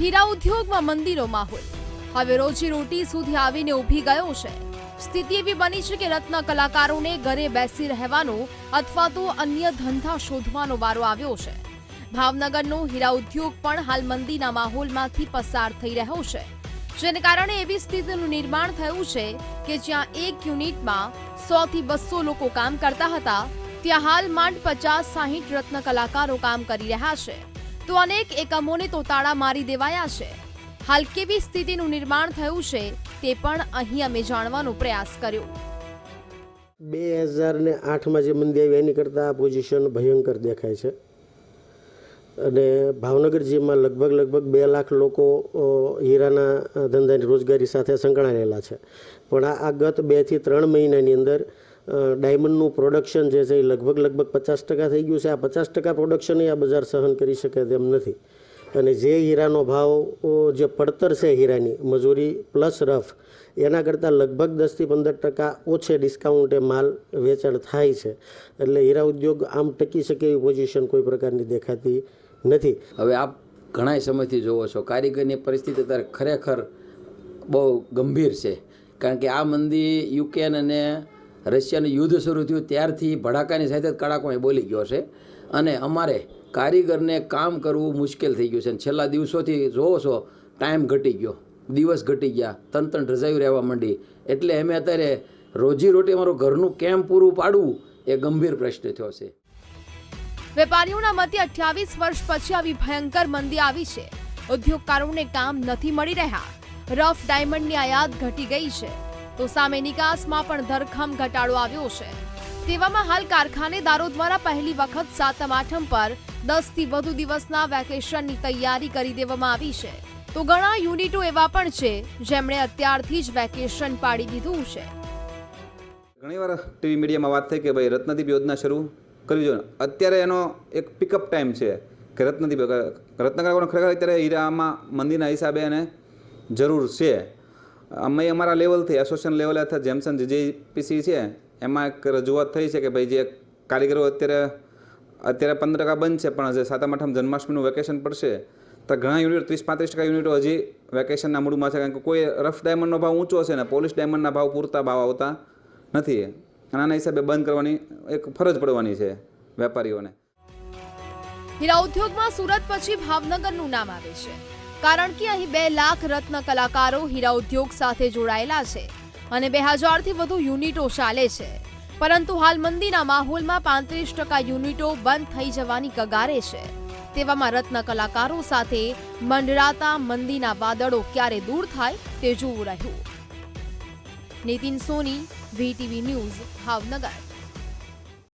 હીરા ઉદ્યોગમાં મંદીનો માહોલ હવે રોજી રોટી સુધી આવીને ઊભી ગયો છે. સ્થિતિ એવી બની છે કે રત્ન કલાકારોને ઘરે બેસી રહેવાનો અથવા તો અન્ય ધંધા શોધવાનો વારો આવ્યો છે. ભાવનગરનો હીરા ઉદ્યોગ પણ હાલ મંદીના માહોલમાંથી પસાર થઈ રહ્યો છે. જેને કારણે એવી સ્થિતિનું નિર્માણ થયું છે કે જ્યાં એક યુનિટમાં સો થી બસો લોકો કામ કરતા હતા, ત્યાં હાલ માંડ પચાસ સાહીઠ રત્ન કલાકારો કામ કરી રહ્યા છે. તો અનેક એકમોને તો તાળા મારી દેવાયા છે. હાલ કેવી સ્થિતિનું નિર્માણ થયું છે તે પણ અહીં અમે જાણવાનો પ્રયાસ કર્યો. બે હજાર ને આઠમાં જે મંદી આવી, એની કરતાં આ પોઝિશન ભયંકર દેખાય છે. અને ભાવનગર જિલ્લામાં લગભગ લગભગ બે લાખ લોકો હીરાના ધંધાની રોજગારી સાથે સંકળાયેલા છે. પણ આ ગત બેથી ત્રણ મહિનાની અંદર ડાયમંડનું પ્રોડક્શન જે છે એ લગભગ લગભગ પચાસ ટકા થઈ ગયું છે. આ પચાસ ટકા પ્રોડક્શન આ બજાર સહન કરી શકે તેમ નથી. અને જે હીરાનો ભાવ જે પડતર છે હીરાની, મજૂરી પ્લસ રફ એના કરતાં લગભગ દસથી પંદર ટકા ઓછે ડિસ્કાઉન્ટે માલ વેચાણ થાય છે. એટલે હીરા ઉદ્યોગ આમ ટકી શકે એવી પોઝિશન કોઈ પ્રકારની દેખાતી નથી. હવે આપ ઘણા સમયથી જોવો છો. કારીગરની પરિસ્થિતિ અત્યારે ખરેખર બહુ ગંભીર છે. કારણ કે આ મંદી યુકેન અને રશિયાનું યુદ્ધ શરૂ થયું ત્યારથી ભડાકાની સાથે જ કડાકો બોલી ગયો છે. અને અમારે કારીગરને કામ કરવું મુશ્કેલ થઈ ગયું છે. અને છેલ્લા દિવસોથી જોવો છો ટાઈમ ઘટી ગયો. દિવસ ઘટી ગયા. તન તન રજાયું રહેવા માંડી. એટલે અમે અત્યારે રોજી રોટી અમારું ઘરનું કેમ પૂરું પાડવું એ ગંભીર પ્રશ્ન થયો છે. વેપારીઓના મતે અઠ્યાવીસ વર્ષ પછી આવી ભયંકર મંદી આવી છે. ઉદ્યોગકારોને કામ નથી મળી રહ્યા. રફ ડાયમંડની આયાત ઘટી ગઈ છે. તો સામે નિકાસમાં પણ ધરખમ ઘટાડો આવ્યો છે. તેવામાં હાલ કારખાનેદારો દ્વારા પહેલી વખત સાતમ આઠમ પર દસથી વધુ દિવસના વેકેશનની તૈયારી કરી દેવામાં આવી છે. તો ઘણા યુનિટો એવા પણ છે, જેમણે અત્યારથી જ વેકેશન પાડી દીધું છે. ઘણીવાર ટીવી મીડિયામાં વાત થઈ કે ભાઈ રત્નદીપ યોજના શરૂ કરવી જોઈએ. અત્યારે એનો એક પિકઅપ ટાઈમ છે કે રત્નદીપ રત્નકલાકારોને ખરેખર અત્યારે હીરામાં મંદિરના હિસાબે એને જરૂર છે. અમે અમારા લેવલથી એસોસિએશન લેવલે અથવા જેમસન જીજીપીસી છે, એમાં એક રજૂઆત થઈ છે કે ભાઈ જે કારીગરો અત્યારે અત્યારે પંદર ટકા બંધ છે, પણ જે સાતમ આઠમ જન્માષ્ટમીનું વેકેશન પડશે, તો ઘણા યુનિટ, ત્રીસ પાંત્રીસ ટકા યુનિટો હજી વેકેશનના મૂડમાં છે, કારણ કે કોઈ રફ ડાયમંડનો ભાવ ઊંચો છે ને પોલિશ ડાયમંડના ભાવ પૂરતા ભાવ આવતા નથી. અને આના હિસાબે બંધ કરવાની એક ફરજ પડવાની છે વેપારીઓને. હીરા ઉદ્યોગમાં સુરત પછી ભાવનગરનું નામ આવે છે. કારણ કે અહીં બે લાખ રત્ન કલાકારો, હીરા ઉદ્યોગ સાથે જોડાયેલા છે અને બે હજારથી વધુ યુનિટો ચાલે છે. પરંતુ હાલ મંદીના માહોલમાં પાંત્રીસ ટકા યુનિટો બંધ થઈ જવાની કગારે છે. તેવામાં રત્ન કલાકારો સાથે મંડરાતા મંદીના વાદળો ક્યારે દૂર થાય તે જોવું રહ્યું. Nitin Soni, VTV news, Bhavnagar.